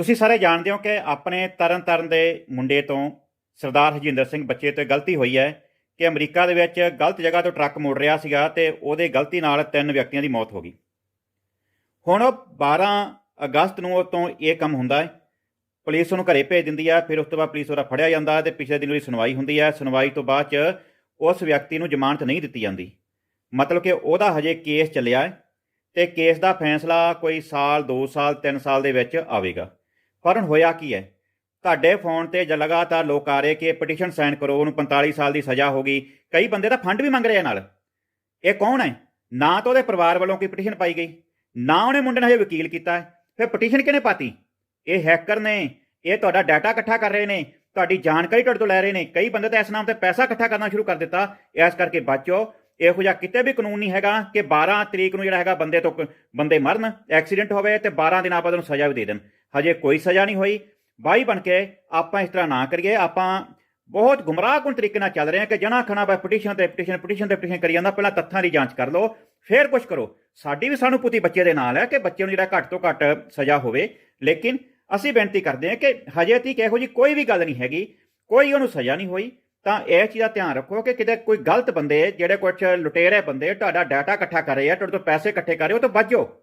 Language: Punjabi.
ਤੁਸੀਂ ਸਾਰੇ ਜਾਣਦੇ ਹੋ ਕਿ ਆਪਣੇ ਤਰਨ ਤਾਰਨ ਦੇ ਮੁੰਡੇ ਤੋਂ ਸਰਦਾਰ ਹਜਿੰਦਰ ਸਿੰਘ ਬੱਚੇ ਤੇ ਗਲਤੀ ਹੋਈ ਹੈ ਕਿ ਅਮਰੀਕਾ ਦੇ ਵਿੱਚ ਗਲਤ ਜਗ੍ਹਾ ਤੋਂ ਟਰੱਕ ਮੋੜ ਰਿਹਾ ਸੀਗਾ ਤੇ ਉਹਦੇ ਗਲਤੀ ਨਾਲ ਤਿੰਨ ਵਿਅਕਤੀਆਂ ਦੀ ਮੌਤ ਹੋ ਗਈ। ਹੁਣ ਉਹ 12 ਅਗਸਤ ਨੂੰ ਉਹ ਤੋਂ ਇਹ ਕੰਮ ਹੁੰਦਾ ਹੈ। ਪੁਲਿਸ ਉਹਨੂੰ ਘਰੇ ਭੇਜ ਦਿੰਦੀ ਹੈ ਫਿਰ ਉਸ ਤੋਂ ਬਾਅਦ ਪੁਲਿਸ ਉਹਦਾ ਫੜਿਆ ਜਾਂਦਾ ਹੈ ਤੇ ਪਿਛਲੇ ਦਿਨ ਉਹਦੀ ਸੁਣਵਾਈ ਹੁੰਦੀ ਹੈ। ਸੁਣਵਾਈ ਤੋਂ ਬਾਅਦ ਚ ਉਸ ਵਿਅਕਤੀ ਨੂੰ ਜ਼ਮਾਨਤ ਨਹੀਂ ਦਿੱਤੀ ਜਾਂਦੀ। ਮਤਲਬ ਕਿ ਉਹਦਾ ਹਜੇ ਕੇਸ ਚੱਲਿਆ ਹੈ ਤੇ ਕੇਸ ਦਾ ਫੈਸਲਾ ਕੋਈ ਸਾਲ 2 ਸਾਲ 3 ਸਾਲ ਦੇ ਵਿੱਚ ਆਵੇਗਾ। ਪਰ ਹੁਣ ਹੋਇਆ ਕੀ ਹੈ? ਤੁਹਾਡੇ ਫੋਨ ਤੇ ਜ ਲਗਾਤਾਰ ਲੋਕ ਆ ਰਹੇ ਕਿ ਪਟੀਸ਼ਨ ਸਾਈਨ ਕਰੋ, ਉਹਨੂੰ 45 ਸਾਲ ਦੀ ਸਜ਼ਾ ਹੋ ਗਈ। ਕਈ ਬੰਦੇ ਤਾਂ ਫੰਡ ਵੀ ਮੰਗ ਰਹੇ ਆ ਨਾਲ। ਇਹ ਕੌਣ ਹੈ? ਨਾ ਤਾਂ ਉਹਦੇ ਪਰਿਵਾਰ ਵੱਲੋਂ ਕੋਈ ਪਟੀਸ਼ਨ ਪਾਈ ਗਈ, ਨਾ ਉਹਨੇ ਮੁੰਡੇ ਨੇ ਹਜੇ ਵਕੀਲ ਕੀਤਾ ਹੈ। ਫਿਰ ਪਟੀਸ਼ਨ ਕਿਹਨੇ ਪਾਤੀ? ਇਹ ਹੈਕਰ ਨੇ, ਇਹ ਤੁਹਾਡਾ ਡਾਟਾ ਇਕੱਠਾ ਕਰ ਰਹੇ ਨੇ, ਤੁਹਾਡੀ ਜਾਣਕਾਰੀ ਤੁਹਾਡੇ ਤੋਂ ਲੈ ਰਹੇ ਨੇ। ਕਈ ਬੰਦੇ ਤਾਂ ਇਸ ਨਾਮ ਤੇ ਪੈਸਾ ਇਕੱਠਾ ਕਰਨਾ ਸ਼ੁਰੂ ਕਰ ਦਿੱਤਾ। ਇਸ ਕਰਕੇ ਬਚੋ ਇਹੋ ਜਿਹਾ ਕਿਤੇ ਵੀ ਕਾਨੂੰਨ ਨਹੀਂ ਹੈਗਾ ਕਿ 12 ਤਰੀਕ ਨੂੰ ਜਿਹੜਾ ਹੈਗਾ ਬੰਦੇ ਤੋਂ ਬੰਦੇ ਮਰਨ, ਐਕਸੀਡੈਂਟ ਹੋਵੇ ਤੇ 12 ਦਿਨਾਂ ਬਾਅਦ ਉਹਨੂੰ ਸਜ਼ਾ ਵੀ ਦੇ ਦੇਣ। ਹਜੇ ਕੋਈ ਸਜ਼ਾ ਨਹੀਂ ਹੋਈ। ਬਾਈ ਬਣ ਕੇ ਆਪਾਂ ਇਸ ਤਰ੍ਹਾਂ ਨਾ ਕਰੀਏ। ਆਪਾਂ ਬਹੁਤ ਗੁੰਮਰਾਹਕੁਨ ਤਰੀਕੇ ਨਾਲ ਚੱਲ ਰਹੇ ਹਾਂ ਕਿ ਜਣਾ ਖਣਾ ਬਾ ਪਟੀਸ਼ਨ ਤੇ ਪਟੀਸ਼ਨ ਪਟੀਸ਼ਨ ਤੇ ਪਟੀਸ਼ਨ ਕਰੀ ਜਾਂਦਾ। ਪਹਿਲਾਂ ਤੱਥਾਂ ਦੀ ਜਾਂਚ ਕਰ ਲਓ। ਫਿਰ ਕੁਝ ਕਰੋ। ਸਾਡੀ ਵੀ ਸਾਨੂੰ ਪੁੱਤੀ ਬੱਚੇ ਦੇ ਨਾਲ ਹੈ ਕਿ ਬੱਚੇ ਨੂੰ ਜਿਹੜਾ ਘੱਟ ਤੋਂ ਘੱਟ ਸਜ਼ਾ ਹੋਵੇ। ਲੇਕਿਨ ਅਸੀਂ ਬੇਨਤੀ ਕਰਦੇ ਹਾਂ ਕਿ ਹਜੇ ਤੱਕ ਇਹੋ ਜੀ ਕੋਈ ਵੀ ਗੱਲ ਨਹੀਂ ਹੈਗੀ। ਕੋਈ ਉਹਨੂੰ ਸਜ਼ਾ ਨਹੀਂ ਹੋਈ। ਤਾਂ ਇਹ ਚੀਜ਼ ਦਾ ਧਿਆਨ ਰੱਖੋ ਕਿ ਕਿਤੇ ਕੋਈ ਗਲਤ ਬੰਦੇ ਜਿਹੜੇ ਕੁਝ ਲੁਟੇਰੇ ਬੰਦੇ ਤੁਹਾਡਾ ਡਾਟਾ ਇਕੱਠਾ ਕਰ ਰਹੇ ਆ, ਤੁਹਾਡੇ ਤੋਂ ਪੈਸੇ ਇਕੱਠੇ ਕਰ ਰਹੇ ਹੋ ਤਾਂ ਬਚੋ